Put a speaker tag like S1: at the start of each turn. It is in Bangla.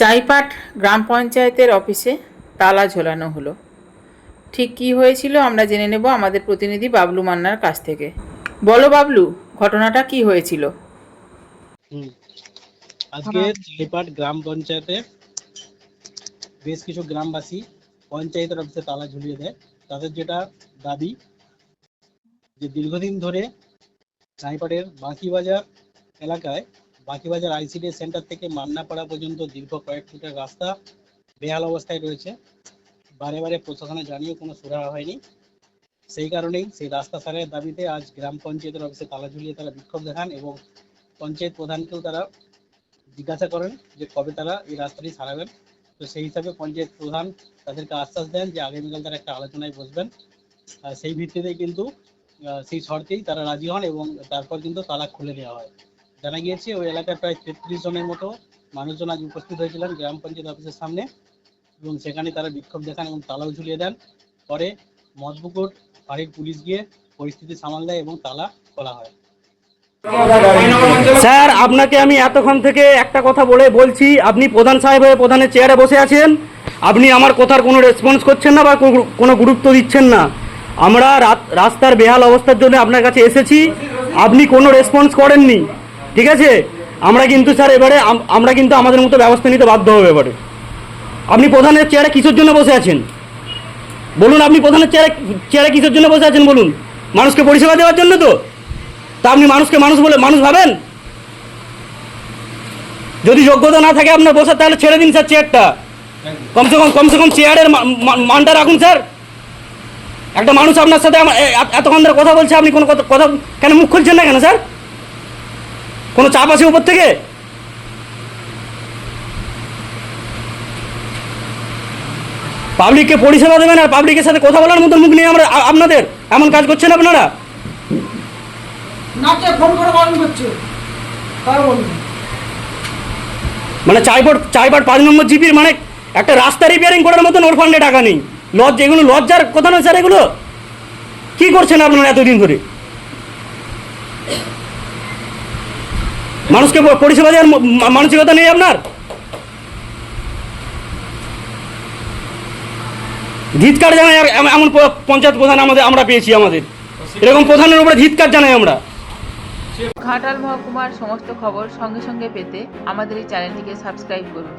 S1: চাইপাট গ্রাম পঞ্চায়েতের অফিসে তালা ঝোলানো হলো। ঠিক কি হয়েছিল আমরা জেনে নেব আমাদের প্রতিনিধি বাবলু মান্নার কাছ থেকে। বলো বাবলু ঘটনাটা কি হয়েছিল?
S2: হুম। আজকে চাইপাট গ্রাম পঞ্চায়েতে বেশ কিছু গ্রামবাসী পঞ্চায়েতের অফিসে তালা ঝুলিয়ে দেয়। তাদের যেটা দাবি যে দীর্ঘদিন ধরে চাইপাটের বাঁকিবাজার এলাকায় বাঁকিবাজার আইসিডি সেন্টার থেকে মান্নাপাড়া পর্যন্ত দীর্ঘ কয়েক ফুটের রাস্তা বেহাল অবস্থায় রয়েছে। বারে বারে প্রশাসনে জানিয়েও কোনো সুরাহা হয়নি। সেই কারণেই সেই রাস্তা সারের দাবিতে আজ গ্রাম পঞ্চায়েতের অফিসে তালা ঝুলিয়ে তারা বিক্ষোভ দেখান এবং পঞ্চায়েত প্রধানকেও তারা জিজ্ঞাসা করেন যে কবে তারা এই রাস্তাটি সারাবেন তো সেই হিসাবে পঞ্চায়েত প্রধান তাদেরকে আশ্বাস দেন যে আগামীকাল তারা একটা আলোচনায় বসবেন। সেই ভিত্তিতেই কিন্তু সেই শর্তেই তারা রাজি হন এবং তারপর কিন্তু তালা খুলে দেওয়া হয়। জানা গিয়েছে, ওই এলাকায় প্রায় তেত্রিশ জনের মতো মানুষজন আজ উপস্থিত হয়েছিলেন গ্রাম পঞ্চায়েত অফিসের সামনে এবং সেখানে তারা বিক্ষোভ দেখান এবং তালাও ঝুলিয়ে দেন। পরে মজবুকুর বাড়ির পুলিশ গিয়ে পরিস্থিতি সামাল দেয় এবং তালা খোলা হয়।
S3: স্যার, আপনাকে আমি এতক্ষণ থেকে একটা কথা বলে বলছি, আপনি প্রধান সাহেব হয়ে প্রধানের চেয়ারে বসে আছেন। আপনি আমার কথার কোনো রেসপন্স করছেন না বা কোনো- গুরুত্ব দিচ্ছেন না। আমরা রাস্তার বেহাল অবস্থার জন্য আপনার কাছে এসেছি। আপনি কোনো রেসপন্স করেননি। ঠিক আছে? আমরা কিন্তু স্যার এবারে আমরা কিন্তু আমাদের মতো ব্যবস্থা নিতে বাধ্য হবে এবারে। আপনি প্রধানের চেয়ারে কিসের জন্য বসে আছেন? বলুন, আপনি প্রধানের চেয়ারে চেয়ারে কিসের জন্য বসে আছেন বলুন? মানুষকে পরিষেবা দেওয়ার জন্য তো? তা আপনি মানুষকে মানুষ বলে, মানুষ ভাবেন? যদি যোগ্যতা না থাকে আপনার বসার, তাহলে ছেড়ে দিন স্যার চেয়ারটা। কমসে কম কমসে কম চেয়ারের মানটা রাখুন স্যার। একটা মানুষ আপনার সাথে এতক্ষণ ধরে কথা বলছে, আপনি কোনো কথা, কেন মুখ খুলছেন না কেন স্যার? কোনো চাপ আছে উপর থেকে? পাবলিককে পরিষেবা দেবেন আর পাবলিকের সাথে কথা বলার মতো মুখ নেই আমরা আপনাদের। এমন কাজ করছেন আপনারা? মানে চাইপাট চাইপাট পাঁচ নম্বর জিপির মানে একটা রাস্তা রিপেয়ারিং করার মতন ওর ফান্ডে টাকা নেই। লজ এগুলো লজ্জার কথা নয় স্যার এগুলো? কি করছেন আপনারা এতদিন ধরে? মানুষকে পরিষেবা দেওয়ার মানসিকতা নেই আপনার? ধিৎকার জানাই এমন পঞ্চায়েত প্রধান আমাদের আমরা পেয়েছি আমাদের। এরকম প্রধানের উপরে ধিৎকার জানাই আমরা?
S1: ঘাটাল মহকুমার সমস্ত খবর সঙ্গে সঙ্গে পেতে আমাদের এই চ্যানেলটিকে সাবস্ক্রাইব করুন।